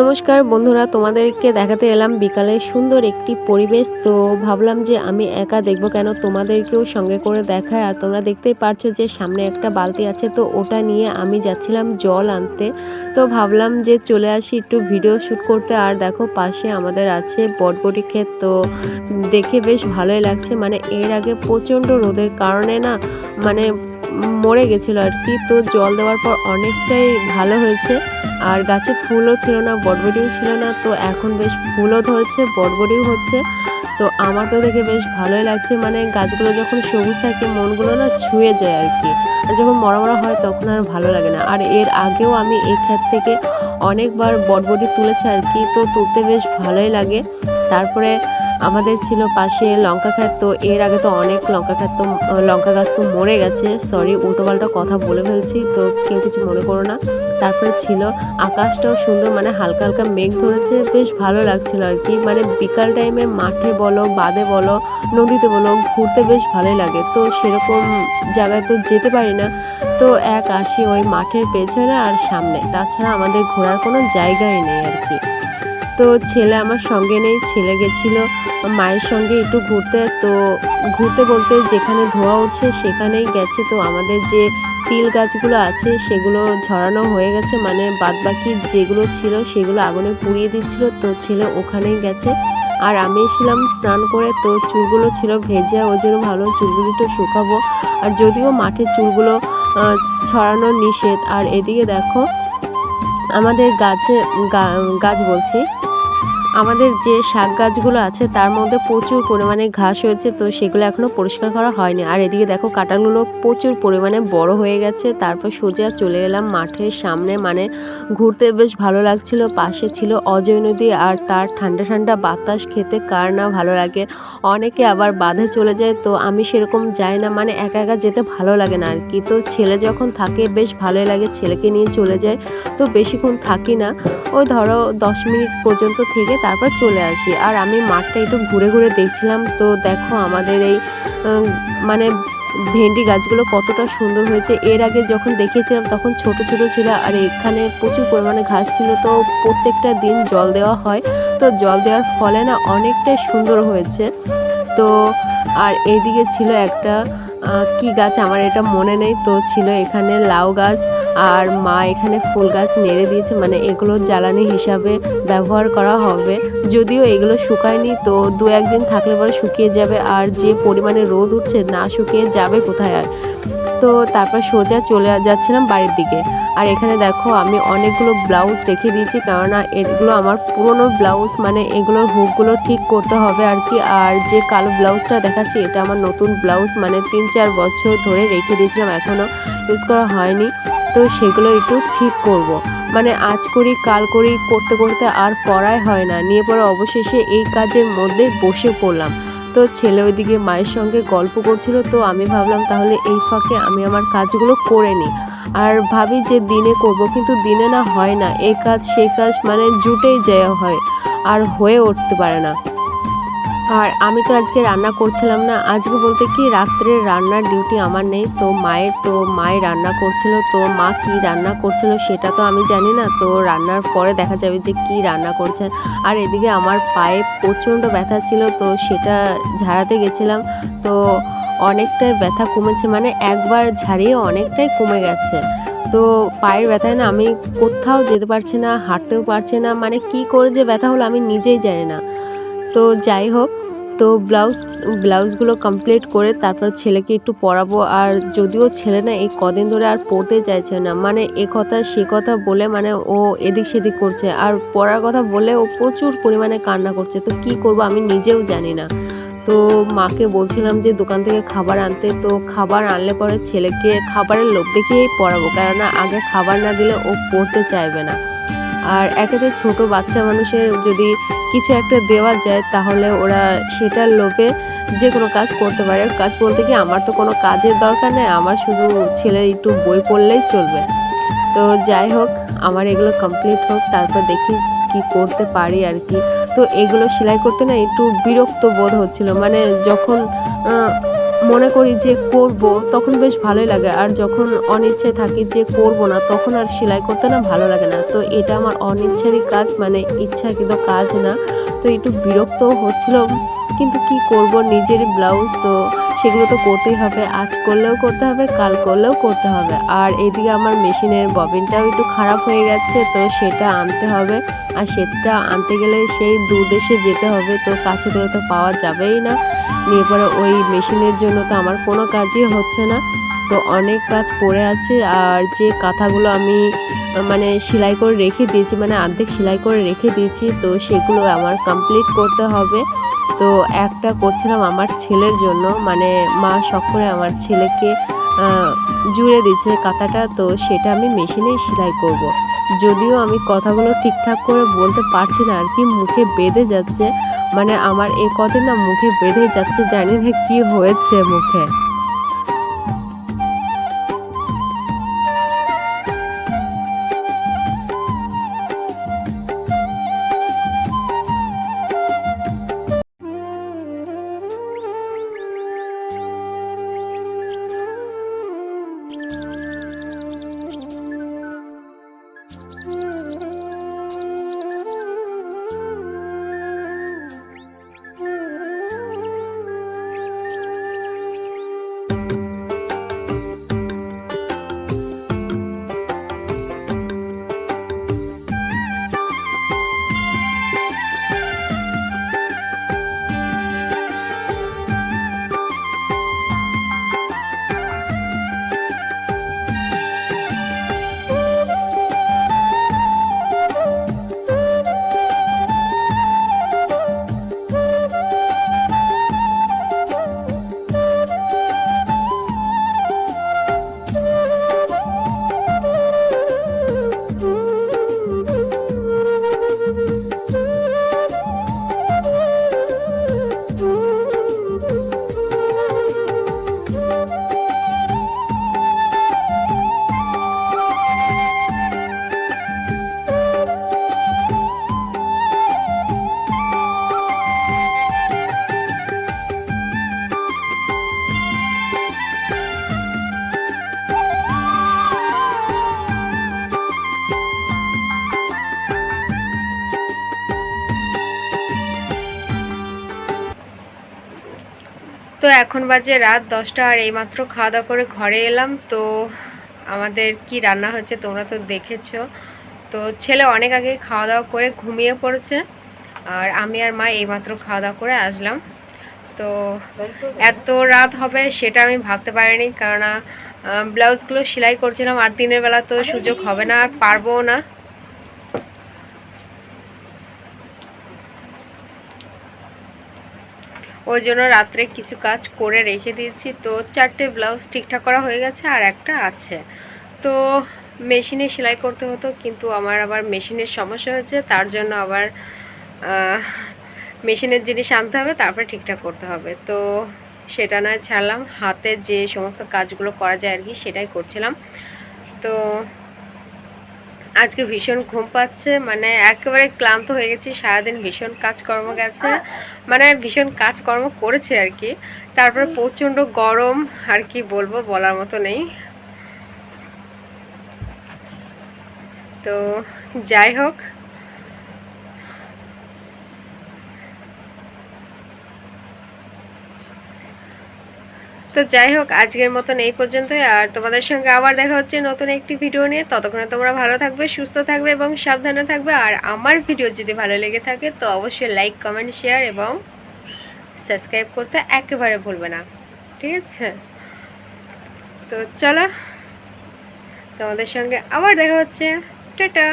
নমস্কার বন্ধুরা, তোমাদেরকে দেখাতে এলাম বিকালে সুন্দর একটি পরিবেশ। তো ভাবলাম যে আমি একা দেখব কেন? তোমাদেরকেও সঙ্গে করে দেখায়। আর তোমরা দেখতেই পারছ যে সামনে একটা বালতি আছে, তো ওটা নিয়ে আমি যাচ্ছিলাম জল আনতে। তো ভাবলাম যে চলে আসি একটু ভিডিও শ্যুট করতে। আর দেখো, পাশে আমাদের আছে বটবটি ক্ষেত। তো দেখে বেশ ভালোই লাগছে। মানে এর আগে প্রচণ্ড রোদের কারণে না মানে মরে গেছিল আর কি। তো জল দেওয়ার পর অনেকটাই ভালো হয়েছে। আর গাছে ফুলও ছিল না, বটবটিও ছিল না। তো এখন বেশ ফুলও ধরছে, বটবটিও হচ্ছে। তো আমার তো দেখে বেশ ভালোই লাগছে। মানে গাছগুলো যখন সবুজ থাকে, মনগুলো না ছুঁয়ে যায় আর কি। আর যখন মরা মরা হয়, তখন আর ভালো লাগে না। আর এর আগেও আমি এই ক্ষেত থেকে অনেকবার বটবটি তুলেছি আর কি। তো তুলতে বেশ ভালোই লাগে। তারপরে আমাদের ছিল পাশে লঙ্কা ক্ষেত, তো এর আগে তো অনেক লঙ্কা ক্ষেত তো, লঙ্কা গাছ তো মরে গেছে। সরি উল্টোপাল্টা কথা বলে ফেলছি, তো কেউ কিছু মনে করো না। তারপরে ছিল আকাশটাও সুন্দর মানে হালকা হালকা মেঘ ধরেছে, বেশ ভালো লাগছিল আর কি। মানে বিকাল টাইমে মাঠে বলো বাদে বলো, নদীতে বলো, ঘুরতে বেশ ভালোই লাগে। তো সেরকম জায়গায় তো যেতে পারি না। তো এক আসি ওই মাঠের পেছনে আর সামনে। তাছাড়া আমাদের ঘোরার কোনো জায়গাই নেই আর কি। তো ছেলে আমার সঙ্গে নেই, ছেলে গেছিল মায়ের সঙ্গে একটু ঘুরতে, তো ঘুরতে বলতে যেখানে ধোয়া উঠছে সেখানেই গেছে। তো আমাদের যে তিল গাছগুলো আছে সেগুলো ঝরানো হয়ে গেছে মানে বাদবাকি যেগুলো ছিল সেগুলো আগুনে পুড়িয়ে দিচ্ছিল, তো ছেলে ওখানেই গেছে। আর আমি এসেছিলাম স্নান করে, তো চুলগুলো ছিল ভেজে, ওই জন্য ভালো চুলগুলো একটু শুকাবো। আর যদিও মাঠের চুলগুলো ছড়ানো নিষেধ, আর এদিকে দেখো আমাদের গাছে গাছ বলছি আমাদের যে শাক গাছগুলো আছে, তার মধ্যে প্রচুর পরিমাণে ঘাস হয়েছে, তো সেগুলো এখনও পরিষ্কার করা হয়নি। আর এদিকে দেখো কাঁটালগুলো প্রচুর পরিমাণে বড় হয়ে গেছে। তারপর সোজা চলে এলাম মাঠের সামনে মানে ঘুরতে বেশ ভালো লাগছিল, পাশে ছিল অজয় নদী আর তার ঠান্ডা ঠান্ডা বাতাস খেতে কার না ভালো লাগে। অনেকে আবার বাঁধে চলে যায়, তো আমি সেরকম যাই না মানে একা একা যেতে ভালো লাগে না আর কি। তো ছেলে যখন থাকে, বেশ ভালোই লাগে ছেলেকে নিয়ে চলে যায়, তো বেশিক্ষণ থাকি না। ওই ধরো দশ মিনিট পর্যন্ত থেকে তারপর চলে আসি। আর আমি মাঠটা একটু ঘুরে ঘুরে দেখছিলাম। তো দেখো আমাদের এই মানে ভেন্ডি গাছগুলো কতটা সুন্দর হয়েছে। এর আগে যখন দেখেছিলাম তখন ছোট ছোট ছিল। আর এখানে প্রচুর পরিমাণে ঘাস ছিল। তো প্রত্যেকটা দিন জল দেওয়া হয়। তো জল দেওয়ার ফলে না অনেকটাই সুন্দর হয়েছে। তো আর এইদিকে ছিল একটা কি গাছ আমার এটা মনে নেই। তো ছিল এখানে লাউ গাছ। আর মা এখানে ফুল গাছ নেড়ে দিয়েছে মানে এগুলো জ্বালানি হিসাবে ব্যবহার করা হবে। যদিও এগুলো শুকায়নি, তো দু একদিন থাকলে পরে শুকিয়ে যাবে, আর যে পরিমাণে রোদ উঠছে না শুকিয়ে যাবে কোথায় আর? তো তারপর সোজা চলে যাচ্ছিলাম বাড়ির দিকে। আর এখানে দেখো, আমি অনেকগুলো ব্লাউজ রেখে দিয়েছি, কেননা এগুলো আমার পুরনো ব্লাউজ মানে এগুলোর হুকগুলো ঠিক করতে হবে আর কি। আর যে কালো ব্লাউজটা দেখাচ্ছি, এটা আমার নতুন ব্লাউজ মানে তিন চার বছর ধরে রেখে দিয়েছিলাম এখনও ইউজ করা হয়নি। তো সেগুলো একটু ঠিক করব। মানে আজ করি, কাল করি করতে করতে আর পড়াই হয় না। নিয়ে পরে অবশেষে এই কাজের মধ্যে বসে পড়লাম। তো ছেলে ওইদিকে মায়ের সঙ্গে গল্প করছিল, তো আমি ভাবলাম তাহলে এই ফাঁকে আমি আমার কাজগুলো করে নিই। আর ভাবি যে দিনে করব, কিন্তু দিনে না হয় না। এই কাজ সেই কাজ মানে জুটেই যাওয়া হয়। আর হয়ে উঠতে পারে না। আর আমি তো আজকে রান্না করছিলাম না। আজকে বলতে কি, রাত্রে রান্নার ডিউটি আমার নেই। তো মায়ের তো মায়ের রান্না করছিল। তো মা কি রান্না করছিল সেটা তো আমি জানি না। তো রান্নার পরে দেখা যাবে যে কি রান্না করছে। আর এদিকে আমার পায়ে প্রচণ্ড ব্যথা ছিল। তো সেটা ঝাড়াতে গেছিলাম। তো অনেকটাই ব্যথা কমেছে। মানে একবার ঝাড়িয়ে অনেকটাই কমে গেছে। তো পায়ের ব্যথায় না আমি কোথাও যেতে পারছি না, হাঁটতেও পারছি না। মানে কি করে যে ব্যথা হলো আমি নিজেই জানি না। তো যাই হোক, তো ব্লাউজ, ব্লাউজগুলো কমপ্লিট করে তারপর ছেলেকে একটু পরাবো আর যদিও ছেলে না, এই কদিন ধরে আর পড়তে চাইছে না। মানে এ কথা, সে কথা বলে মানে ও এদিক সেদিক করছে। আর পড়ার কথা বলে ও প্রচুর পরিমাণে কান্না করছে। তো কি করব আমি নিজেও জানি না। তো মাকে বলছিলাম যে দোকান থেকে খাবার আনতে। তো খাবার আনলে পরে ছেলেকে খাবারের লোভ দেখিয়েই পড়াবো। কেননা আগে খাবার না দিলে ও পড়তে চাইবে না। আর একেতে ছোট বাচ্চা মানুষের যদি কিছু একটা দেওয়া যায়, তাহলে ওরা সেটার লোভে যে কোনো কাজ করতে পারে। কাজ বলতে কি, আমার তো কোনো কাজের দরকার নেই, আমার শুধু ছেলে একটু বই পড়লেই চলবে। তো যাই হোক, আমার এগুলো কমপ্লিট হোক, তারপর দেখি কি করতে পারি আর কি। তো এগুলো সেলাই করতে না একটু বিরক্ত বোধ হচ্ছিল। মানে যখন মনে করি যে করব, তখন বেশ ভালোই লাগে। আর যখন অনিচ্ছায় থাকি যে করব না, তখন আর সেলাই করতে না ভালো লাগে না। তো এটা আমার অনিচ্ছারই কাজ মানে ইচ্ছা কিন্তু কাজ না। তো একটু বিরক্ত হচ্ছিল কিন্তু কি করব? নিজেরই ব্লাউজ তো সেগুলো তো করতেই হবে। আজ করলেও করতে হবে, কাল করলেও করতে হবে। আর এদিকে আমার মেশিনের ববিনটাও একটু খারাপ হয়ে গেছে, তো সেটা আনতে হবে। আর সেটা আনতে গেলে সেই দূর দেশে যেতে হবে, তো কাছে করে তো পাওয়া যাবেই না। নিয়ে পরে ওই মেশিনের জন্য তো আমার কোনো কাজই হচ্ছে না। তো অনেক কাজ পড়ে আছে, আর যে কাঁথাগুলো আমি মানে সেলাই করে রেখে দিয়েছি মানে অর্ধেক সেলাই করে রেখে দিয়েছি, তো সেগুলো আমার কমপ্লিট করতে হবে। তো একটা করছিলাম আমার ছেলের জন্য মানে মা সকলে আমার ছেলেকে জুড়ে দিচ্ছে কাঁথাটা, তো সেটা আমি মেশিনেই সেলাই করব। যদিও আমি কথাগুলো ঠিকঠাক করে বলতে পারছি না, আর কি মুখে বেঁধে যাচ্ছে মানে আমার এই কথা না মুখে বেঁধে যাচ্ছে, জানি না কী হয়েছে মুখে তো এখন বাজে রাত দশটা আর এইমাত্র খাওয়া দাওয়া করে ঘরে এলাম। তো আমাদের কি রান্না হচ্ছে তোমরা তো দেখেছ। তো ছেলে অনেক আগে খাওয়া দাওয়া করে ঘুমিয়ে পড়েছে। আর আমি আর মা এইমাত্র খাওয়া দাওয়া করে আসলাম। তো এত রাত হবে সেটা আমি ভাবতে পারিনি। কেননা ব্লাউজগুলো সেলাই করছিলাম আর দিনের বেলা তো সুযোগ হবে না, আর পারবও না। ওই জন্য রাত্রে কিছু কাজ করে রেখে দিয়েছি। তো চারটে ব্লাউজ ঠিকঠাক করা হয়ে গেছে আর একটা আছে। তো মেশিনে সেলাই করতে হতো, কিন্তু আমার আবার মেশিনের সমস্যা হয়েছে, তার জন্য আবার মেশিনের জিনিস আনতে হবে, তারপরে ঠিকঠাক করতে হবে। তো সেটা নয়, ছাড়লাম। হাতে যে সমস্ত কাজগুলো করা যায় আর কি, সেটাই করছিলাম। তো আজকে ভীষণ ঘুম পাচ্ছে মানে একেবারে ক্লান্ত হয়ে গেছি, সারাদিন ভীষণ কাজকর্ম গেছে মানে ভীষণ কাজকর্ম করেছে আর কি। তারপরে প্রচণ্ড গরম আর কি বলব বলার মতো নেই। তো যাই হোক তো যাই হোক, আজকের মতন এই পর্যন্তই। আর তোমাদের সঙ্গে আবার দেখা হচ্ছে নতুন একটি ভিডিও নিয়ে। ততক্ষণে তোমরা ভালো থাকবে, সুস্থ থাকবে এবং সাবধানে থাকবে। আর আমার ভিডিও যদি ভালো লেগে থাকে, তো অবশ্যই লাইক কমেন্ট শেয়ার এবং সাবস্ক্রাইব করতে একেবারে ভুলবে না। ঠিক আছে? তো চলো, তোমাদের সঙ্গে আবার দেখা হচ্ছে। টাটা!